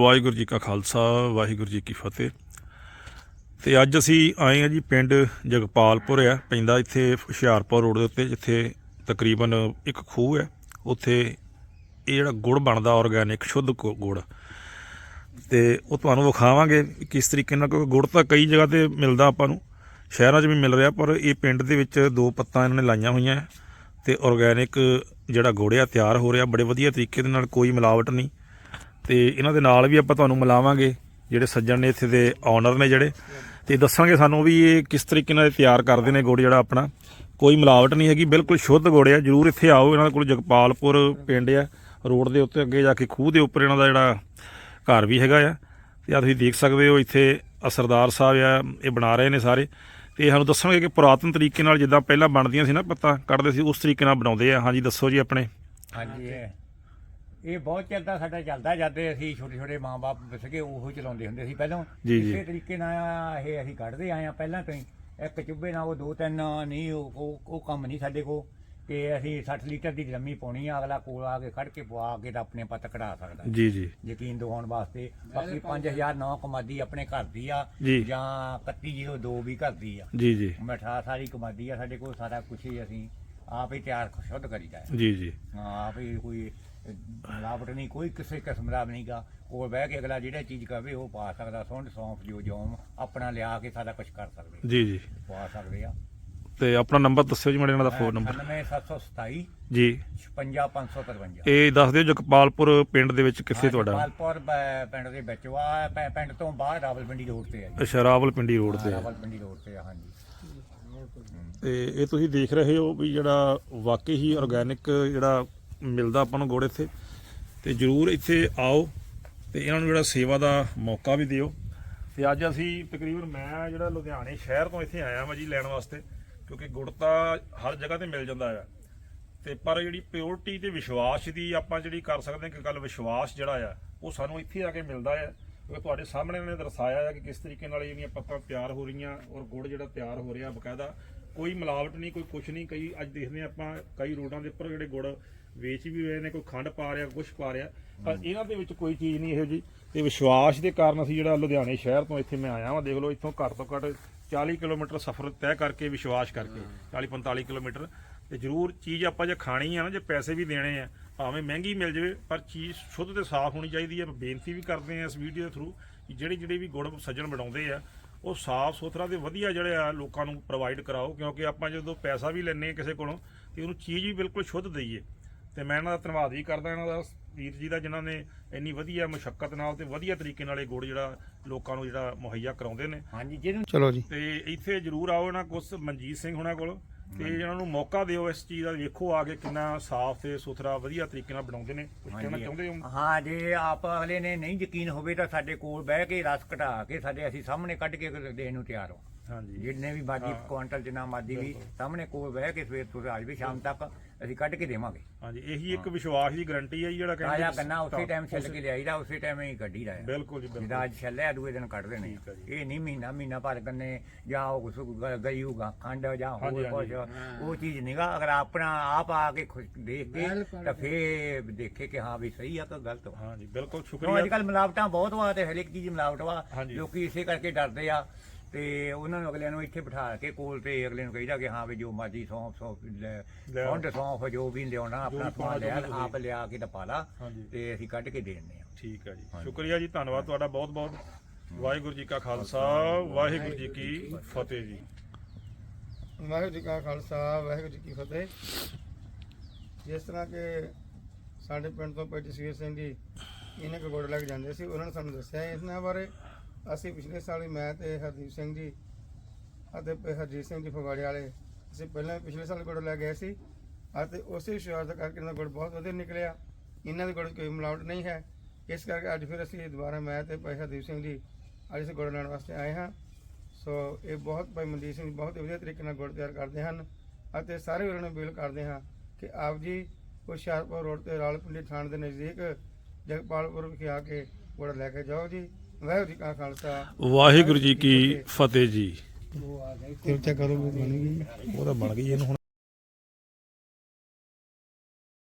ਵਾਹਿਗੁਰੂ ਜੀ ਕਾ ਖਾਲਸਾ, ਵਾਹਿਗੁਰੂ ਜੀ ਕੀ ਫਤਿਹ। ਤੇ ਅੱਜ ਅਸੀਂ ਆਏ ਆ ਜੀ ਪਿੰਡ ਜਗਪਾਲਪੁਰ ਆ, ਪੈਂਦਾ ਇੱਥੇ ਹੁਸ਼ਿਆਰਪੁਰ ਰੋਡ ਦੇ ਉੱਤੇ, ਜਿੱਥੇ ਤਕਰੀਬਨ ਇੱਕ ਖੂਹ ਹੈ। ਉੱਥੇ ਇਹ ਜਿਹੜਾ ਗੁੜ ਬਣਦਾ ਆਰਗੈਨਿਕ ਸ਼ੁੱਧ ਗੁ- ਗੁੜ। ਤੇ ਉਹ ਤੁਹਾਨੂੰ ਵਿਖਾਵਾਂਗੇ ਕਿਸ ਤਰੀਕੇ ਨਾਲ, ਕਿਉਂਕਿ ਗੁੜ ਤਾਂ ਕਈ ਜਗ੍ਹਾ ਤੇ ਮਿਲਦਾ ਆਪਾਂ ਨੂੰ, ਸ਼ਹਿਰਾਂ 'ਚ ਵੀ ਮਿਲ ਰਿਹਾ, ਪਰ ਇਹ ਪਿੰਡ ਦੇ ਵਿੱਚ ਦੋ ਪੱਤਾਂ ਇਹਨਾਂ ਨੇ ਲਾਈਆਂ ਹੋਈਆਂ। ਹੈ ਤੇ ਆਰਗੈਨਿਕ ਜਿਹੜਾ ਗੁੜ ਆ, ਤਿਆਰ ਹੋ ਰਿਹਾ, ਬੜੇ ਵਧੀਆ ਤਰੀਕੇ ਦੇ ਨਾਲ, ਕੋਈ ਮਿਲਾਵਟ ਨਹੀਂ। ਤੇ ਇਹਨਾਂ ਦੇ ਨਾਲ ਵੀ ਆਪਾਂ ਤੁਹਾਨੂੰ ਮਿਲਾਵਾਂਗੇ ਜਿਹੜੇ ਸੱਜਣ ਨੇ ਇੱਥੇ ਦੇ ਓਨਰ ਨੇ ਜਿਹੜੇ। ਤੇ ਦੱਸਾਂਗੇ ਸਾਨੂੰ ਵੀ ਇਹ ਕਿਸ ਤਰੀਕੇ ਨਾਲ ਇਹ ਤਿਆਰ ਕਰਦੇ ਨੇ ਗੁੜ ਜਿਹੜਾ ਆਪਣਾ। ਕੋਈ ਮਿਲਾਵਟ ਨਹੀਂ ਹੈਗੀ, ਬਿਲਕੁਲ ਸ਼ੁੱਧ ਗੁੜ ਆ। ਜਰੂਰ ਇੱਥੇ ਆਓ, ਇਹਨਾਂ ਕੋਲ ਜਗਪਾਲਪੁਰ ਪਿੰਡ ਆ। ਰੋਡ ਦੇ ਉੱਤੇ ਅੱਗੇ ਜਾ ਕੇ ਖੂਹ ਦੇ ਉੱਪਰ ਇਹਨਾਂ ਦਾ ਜਿਹੜਾ ਘਰ ਵੀ ਹੈਗਾ ਆ। ਤੇ ਆ ਤੁਸੀਂ ਦੇਖ ਸਕਦੇ ਹੋ, ਇੱਥੇ ਅਸਰਦਾਰ ਸਾਹਿਬ ਆ, ਇਹ ਬਣਾ ਰਹੇ ਨੇ ਸਾਰੇ। ਤੇ ਸਾਨੂੰ ਦੱਸਣਗੇ ਕਿ ਪੁਰਾਤਨ ਤਰੀਕੇ ਨਾਲ ਜਿੱਦਾਂ ਪਹਿਲਾਂ ਬਣਦੀਆਂ ਸੀ ਨਾ ਪੱਤਾ, ਕੱਢਦੇ ਸੀ, ਉਸ ਤਰੀਕੇ ਨਾਲ ਬਣਾਉਂਦੇ ਆ। ਹਾਂਜੀ, ਦੱਸੋ ਜੀ ਆਪਣੇ। ਹਾਂਜੀ। ਇਹ ਬਹੁਤ ਚਿਰ ਦਾ ਸਾਡਾ ਚੱਲਦਾ ਜਾਂਦੇ ਅਸੀਂ ਛੋਟੇ ਛੋਟੇ ਮਾਂ-ਬਾਪ ਸੀਗੇ ਉਹੋ ਚਲਾਉਂਦੇ ਹੁੰਦੇ ਸੀ ਪਹਿਲਾਂ। ਜੀ, ਜੀ। ਇਸੇ ਤਰੀਕੇ ਨਾਲ ਇਹ ਅਸੀਂ ਕੱਢਦੇ ਆਏ ਆ ਪਹਿਲਾਂ ਤੋਂ ਹੀ। ਇੱਕ ਚੁੱਭੇ ਨਾਲ ਉਹ ਦੋ ਤਿੰਨ ਨਹੀਂ ਉਹ ਉਹ- ਉਹ ਕੰਮ ਨਹੀਂ ਸਾਡੇ ਕੋ ਕਿ ਅਸੀਂ 60 ਲੀਟਰ ਦੀ ਲੰਮੀ ਪਾਉਣੀ ਆ ਅਗਲਾ ਕੋਲ ਆ ਕੇ ਖੜ ਕੇ ਪਵਾ ਕੇ ਤਾਂ ਆਪਣੇ ਪੱਤ ਕਢਾ ਸਕਦਾ। ਜੀ ਜੀ। ਯਕੀਨ ਦਿਵਾਉਣ ਵਾਸਤੇ ਬਾਕੀ 5000 ਨੌ ਕਮਾਦੀ ਆਪਣੇ ਘਰ ਦੀ ਆ ਜੀ। ਜਾਂ 3102 ਵੀ ਘਰ ਦੀ ਆ। ਜੀ ਜੀ। ਮਠਾ ਸਾਰੀ ਕਮਾਦੀ ਆ ਸਾਡੇ ਕੋਲ ਸਾਰਾ ਕੁਝ ਹੀ ਅਸੀਂ ਆਪ ਹੀ ਤਿਆਰ ਸ਼ੁੱਧ ਕਰੀਦਾ ਹੈ। ਜੀ ਜੀ। ਹਾਂ ਆਪ ਹੀ ਕੋਈ ਮਿਲਾਵਟ ਨਹੀਂ ਕੋਈ ਕਿਸੇ ਕਿਸਮ ਦਾ ਵੀ ਨਹੀਂਗਾ ਕੋਲ ਬਹਿ ਕੇ ਅਗਲਾ ਜਿਹੜਾ ਚੀਜ਼ ਕਹੇ ਉਹ ਪਾ ਸਕਦਾ ਸੁੰਡ ਸੌਂਫ ਜੋ ਜੋਮ ਆਪਣਾ ਲਿਆ ਕੇ ਸਾਰਾ ਕੁਝ ਕਰ ਸਕਦੇ ਜੀ ਜੀ। ਪਾ ਸਕਦੇ ਆ। ਤੇ ਆਪਣਾ ਨੰਬਰ ਦੱਸਿਓ ਜੀ ਮੇਰੇ ਇਹਨਾਂ ਦਾ ਫੋਨ ਨੰਬਰ। 97727 ਜੀ। 55555 ਇਹ ਦੱਸ ਦਿਓ ਜਗਪਾਲਪੁਰ ਪਿੰਡ ਦੇ ਵਿੱਚ ਕਿੱਥੇ ਤੁਹਾਡਾ? ਪਾਲਪੁਰ ਪਿੰਡ ਦੇ ਵਿੱਚ। ਪ- ਪਿੰਡ ਤੋਂ ਬਾਹਰ ਰਾਵਲਪਿੰਡੀ ਰੋਡ ਤੇ ਆ ਜੀ। ਅੱਛਾ ਰਾਵਲਪਿੰਡੀ ਰੋਡ ਤੇ ਆ। ਰਾਵਲਪਿੰਡੀ ਰੋਡ ਤੇ ਆ ਹਾਂਜੀ। ਤੇ ਇਹ ਤੁਸੀਂ ਦੇਖ ਰਹੇ ਹੋ ਵੀ ਜਿਹੜਾ ਵਾਕਈ ਹੀ ਆਰਗੈਨਿਕ ਜਿਹੜਾ ਮਿਲਦਾ ਆਪਾਂ ਨੂੰ ਗੁੜ ਇੱਥੇ। ਤੇ ਜਰੂਰ ਇੱਥੇ ਆਓ ਤੇ ਇਹਨਾਂ ਨੂੰ ਜਿਹੜਾ ਸੇਵਾ ਦਾ ਮੌਕਾ ਵੀ ਦਿਓ। ਤੇ ਅੱਜ ਅਸੀਂ ਤਕਰੀਬਨ ਮੈਂ ਜਿਹੜਾ ਲੁਧਿਆਣੇ ਸ਼ਹਿਰ ਤੋਂ ਇੱਥੇ ਆਇਆ ਵਾਂ ਜੀ ਲੈਣ ਵਾਸਤੇ, ਕਿਉਂਕਿ ਗੁੜ ਤਾਂ ਹਰ ਜਗ੍ਹਾ ਤੇ ਮਿਲ ਜਾਂਦਾ ਆ। ਤੇ ਪਰ ਜਿਹੜੀ ਪਿਓਰਟੀ ਤੇ ਵਿਸ਼ਵਾਸ ਦੀ ਆਪਾਂ ਜਿਹੜੀ ਕਰ ਸਕਦੇ ਹਾਂ ਕਿ ਗੱਲ ਵਿਸ਼ਵਾਸ ਜਿਹੜਾ ਆ, ਉਹ ਸਾਨੂੰ ਇੱਥੇ ਆ ਕੇ ਮਿਲਦਾ ਆ। ਕਿਉਂਕਿ ਤੁਹਾਡੇ ਸਾਹਮਣੇ ਇਹਨੇ ਦਰਸਾਇਆ ਆ ਕਿ ਕਿਸ ਤਰੀਕੇ ਨਾਲ ਇਹ ਜਿਹੜੀਆਂ ਪੱਤਾਂ ਤਿਆਰ ਹੋ ਰਹੀਆਂ ਔਰ ਗੁੜ ਜਿਹੜਾ ਤਿਆਰ ਹੋ ਰਿਹਾ ਬਕਾਇਦਾ ਕੋਈ ਮਿਲਾਵਟ ਨਹੀਂ ਕੋਈ ਕੁਛ ਨਹੀਂ। ਕਈ ਅੱਜ ਦੇਖਦੇ ਹਾਂ ਆਪਾਂ ਕਈ ਰੋਡਾਂ ਦੇ ਉੱਪਰ ਜਿਹੜੇ ਗੁੜ ਵੇਚ ਵੀ ਰਹੇ ਨੇ ਕੋਈ ਖੰਡ ਪਾ ਰਿਹਾ ਕੁਛ ਪਾ ਰਿਹਾ। ਪਰ ਇਹਨਾਂ ਦੇ ਵਿੱਚ ਕੋਈ ਚੀਜ਼ ਨਹੀਂ ਇਹੋ ਜੀ ਤੇ ਵਿਸ਼ਵਾਸ ਦੇ ਕਾਰਨ ਅਸੀਂ ਜਿਹੜਾ ਲੁਧਿਆਣੇ ਸ਼ਹਿਰ ਤੋਂ ਇੱਥੇ ਮੈਂ ਆਇਆ ਵਾਂ ਦੇਖ ਲਓ ਇੱਥੋਂ ਘੱਟ ਤੋਂ ਘੱਟ 40 ਕਿਲੋਮੀਟਰ ਸਫ਼ਰ ਤੈਅ ਕਰਕੇ ਵਿਸ਼ਵਾਸ ਕਰਕੇ 40 45 ਕਿਲੋਮੀਟਰ। ਤੇ ਜਰੂਰ ਚੀਜ਼ ਆਪਾਂ ਜੇ ਖਾਣੀ ਆ ਨਾ ਜੇ ਪੈਸੇ ਵੀ ਦੇਣੇ ਆ ਭਾਵੇਂ ਮਹਿੰਗੀ ਮਿਲ ਜਾਵੇ ਪਰ ਚੀਜ਼ ਸ਼ੁੱਧ ਤੇ ਸਾਫ਼ ਹੋਣੀ ਚਾਹੀਦੀ ਹੈ ਬੇਨਤੀ ਵੀ ਕਰਦੇ ਆ ਇਸ ਵੀਡੀਓ ਦੇ ਥਰੂ ਕਿ ਜਿਹੜੇ ਜਿਹੜੇ ਵੀ ਗੁੜ ਸੱਜਣ ਬਣਾਉਂਦੇ ਆ ਉਹ ਸਾਫ਼ ਸੁਥਰਾ ਤੇ ਵਧੀਆ ਜਿਹੜੇ ਆ ਲੋਕਾਂ ਨੂੰ ਪ੍ਰੋਵਾਈਡ ਕਰਾਓ ਕਿਉਂਕਿ ਆਪਾਂ ਜਦੋਂ ਪੈਸਾ ਵੀ ਲੈਣੇ ਆ ਕਿਸੇ ਕੋਲੋਂ ਤੇ ਉਹਨੂੰ ਚੀਜ਼ ਵੀ ਬਿਲਕੁਲ ਸ਼ੁੱਧ ਦਈਏ। ਤੇ ਮੈਂ ਇਹਨਾਂ ਦਾ ਧੰਨਵਾਦ ਵੀ ਕਰਦਾ ਇਹਨਾਂ ਦਾ ਵੀਰ ਜੀ ਦਾ ਜਿਨ੍ਹਾਂ ਨੇ ਇੰਨੀ ਵਧੀਆ ਮੁਸ਼ਕਲ ਨਾਲ ਤੇ ਵਧੀਆ ਤਰੀਕੇ ਨਾਲ ਇਹ ਗੁੜ ਜਿਹੜਾ ਲੋਕਾਂ ਨੂੰ ਜਿਹੜਾ ਮੁਹੱਈਆ ਕਰਾਉਂਦੇ ਨੇ। ਹਾਂਜੀ ਜਿਹਨੂੰ ਚਲੋ ਜੀ। ਤੇ ਇੱਥੇ ਜਰੂਰ ਆਓ ਇਹਨਾਂ ਕੁਛ ਮਨਜੀਤ ਸਿੰਘ ਹੁਣਾਂ ਕੋਲ। ਤੇ ਇਹਨਾਂ ਨੂੰ ਮੌਕਾ ਦਿਓ ਇਸ ਚੀਜ਼ ਦਾ। ਵੇਖੋ ਆ ਕੇ ਕਿੰਨਾ ਸਾਫ਼ ਤੇ ਸੁਥਰਾ ਵਧੀਆ ਤਰੀਕੇ ਨਾਲ ਬਣਾਉਂਦੇ ਨੇ। ਕੁਝ ਕਹਿਣਾ ਚਾਹੁੰਦੇ ਹੋ? ਹਾਂ ਜੇ ਆਪ ਅਗਲੇ ਨੇ ਨਹੀਂ ਯਕੀਨ ਹੋਵੇ ਤਾਂ ਸਾਡੇ ਕੋਲ ਬਹਿ ਕੇ ਰਸ ਘਟਾ ਕੇ ਸਾਡੇ ਅਸੀਂ ਸਾਹਮਣੇ ਕੱਢ ਕੇ ਦੇਣ ਨੂੰ ਤਿਆਰ ਹਾਂ। ਹਾਂਜੀ ਜਿੰਨੇ ਵੀ ਬਾਜੀ ਕੁਆਂਟਲ ਜਿੰਨਾ ਮਾਦੀ ਵੀ ਸਾਹਮਣੇ ਕੋਲ ਬਹਿ ਕੇ ਸਵੇਰ ਤੋਂ ਅੱਜ ਵੀ ਸ਼ਾਮ ਤੱਕ ਅਸੀਂ ਕੱਢ ਕੇ ਦੇਵਾਂਗੇ। ਹਾਂਜੀ ਇਹੀ ਇੱਕ ਵਿਸ਼ਵਾਸ ਦੀ ਗਾਰੰਟੀ ਹੈ ਜੀ ਜਿਹੜਾ ਤਾਜ਼ਾ ਕਿ ਗੰਨਾ ਉਸੇ ਟਾਈਮ ਛਿੱਲ ਕੇ ਲਿਆਈਦਾ ਉਸੇ ਟਾਈਮ ਹੀ ਕੱਢੀ ਦਾ ਬਿਲਕੁਲ ਜੀ ਬਿਲਕੁਲ ਜਿੱਦਾਂ ਅੱਜ ਛੱਲਿਆ ਦੂਏ ਦਿਨ ਕੱਢ ਦੇਣੇ ਠੀਕ ਹੈ ਜੀ। ਇਹ ਨਹੀਂ ਮਹੀਨਾ ਮਹੀਨਾ ਭਰ ਗੰਨੇ ਜਾਂ ਉਹ ਕੁਛ ਗ- ਗਈ ਹੋਊਗਾ ਖੰਡ ਜਾਂ ਹਾਂਜੀ, ਹੋਰ ਕੁਛ। ਉਹ ਚੀਜ਼ ਨਿਗਾ ਅਗਰ ਆਪਣਾ ਆਪ ਆ ਕੇ ਖੁਸ਼ ਦੇਖ ਕੇ ਤਾਂ ਫੇਰ ਦੇਖੇ ਕਿ ਹਾਂ ਵੀ ਸਹੀ ਆ ਕਿ ਗਲਤ ਵਾ ਹਾਂਜੀ ਬਿਲਕੁਲ ਕਿਉਂ ਅੱਜ ਸ਼ੁਕਰੀਆ। ਕੱਲ ਮਿਲਾਵਟਾਂ ਬਹੁਤ ਵਾ ਤੇ ਹਰੇਕ ਚੀਜ਼ ਮਿਲਾਵਟ ਵਾ। ਹਾਂਜੀ। ਲੋਕੀ ਇਸੇ ਕਰਕੇ ਡਰਦੇ ਆ। ਤੇ ਉਹਨਾਂ ਨੂੰ ਅਗਲਿਆਂ ਨੂੰ ਇੱਥੇ ਬਿਠਾ ਕੇ ਕੋਲ ਤੇ ਅਗਲੇ ਨੂੰ ਕਹੀਦਾ ਕਿ ਹਾਂ ਵੀ ਜੋ ਮਰਜ਼ੀ ਸੌਂਫ ਸੌਂਫ ਲੈ। ਸੌਂਡ ਸੌਂਫ ਜੋ ਵੀ ਲਿਆਉਣਾ ਆਪਣਾ ਸਮਾਨ ਲਿਆ ਆਪ ਲਿਆ ਕੇ ਤਾਂ ਪਾ ਲਾ। ਤੇ ਅਸੀਂ ਕੱਢ ਕੇ ਦੇ ਦਿੰਦੇ ਆ। ਠੀਕ ਹੈ ਜੀ। ਸ਼ੁਕਰੀਆ ਜੀ ਧੰਨਵਾਦ ਤੁਹਾਡਾ ਬਹੁਤ ਬਹੁਤ ਵਾਹਿਗੁਰੂ ਜੀ ਕਾ ਖਾਲਸਾ ਵਾਹਿਗੁਰੂ ਜੀ ਕੀ ਫਤਿਹ। ਜੀ ਵਾਹਿਗੁਰੂ ਜੀ ਕਾ ਖਾਲਸਾ ਵਾਹਿਗੁਰੂ ਜੀ ਕੀ ਫਤਿਹ। ਜਿਸ ਤਰ੍ਹਾਂ ਕਿ ਸਾਡੇ ਪਿੰਡ ਤੋਂ ਜਸਵੀਰ ਸਿੰਘ ਜੀ ਇਹਨੇ ਕੋ ਗੋੜ ਲੈ ਕੇ ਜਾਂਦੇ ਸੀ ਉਹਨਾਂ ਨੇ ਸਾਨੂੰ ਦੱਸਿਆ ਇਹਨਾਂ ਬਾਰੇ। ਅਸੀਂ ਪਿਛਲੇ ਸਾਲ ਹੀ ਮੈਂ ਤੇ ਹਰਦੀਪ ਸਿੰਘ ਜੀ ਅਤੇ ਪ- ਹਰਜੀਤ ਸਿੰਘ ਜੀ ਫਗਵਾੜੇ ਵਾਲੇ ਅਸੀਂ ਪਹਿਲਾਂ ਵੀ ਪਿਛਲੇ ਸਾਲ ਗੁੜ ਲੈ ਗਏ ਸੀ ਅਤੇ ਉਸੇ ਵਿਸ਼ਵਾਸ ਕਰਕੇ ਇਹਨਾਂ ਦਾ ਗੁੜ ਬਹੁਤ ਵਧੀਆ ਨਿਕਲਿਆ। ਇਹਨਾਂ ਦੇ ਗੁੜ 'ਚ ਕੋਈ ਮਿਲਾਵਟ ਨਹੀਂ ਹੈ। ਇਸ ਕਰਕੇ ਅੱਜ ਫਿਰ ਅਸੀਂ ਦੁਬਾਰਾ ਮੈਂ ਤੇ ਭਾਈ ਹਰਦੀਪ ਸਿੰਘ ਜੀ ਅੱਜ ਅਸੀਂ ਗੁੜ ਲੈਣ ਵਾਸਤੇ ਆਏ ਹਾਂ। ਸੋ ਇਹ ਬਹੁਤ ਭਾਈ ਮਨਦੀਪ ਸਿੰਘ ਜੀ ਬਹੁਤ ਹੀ ਵਧੀਆ ਤਰੀਕੇ ਨਾਲ ਗੁੜ ਤਿਆਰ ਕਰਦੇ ਹਨ ਅਤੇ ਸਾਰੇ ਵੀਰਾਂ ਨੂੰ ਅਪੀਲ ਕਰਦੇ ਹਾਂ ਕਿ ਆਪ ਜੀ ਹੁਸ਼ਿਆਰਪੁਰ ਰੋਡ ਤੇ ਰਾਲਪਿੰਡੀ ਥਾਣ ਦੇ ਨਜ਼ਦੀਕ ਜਗਪਾਲਪੁਰ ਵਿਖੇ ਆ ਕੇ ਗੁੜ ਲੈ ਕੇ ਜਾਓ ਜੀ। ਵਾਹਿਗੁਰੂ ਜੀ ਕਾ ਖਾਲਸਾ। ਵਾਹਿਗੁਰੂ ਜੀ ਕੀ ਫਤਿਹ ਜੀ। ਕਰੋ ਬਣ ਗਈ। ਉਹ ਤਾਂ ਬਣ ਗਈ ਇਹਨੂੰ ਹੁਣ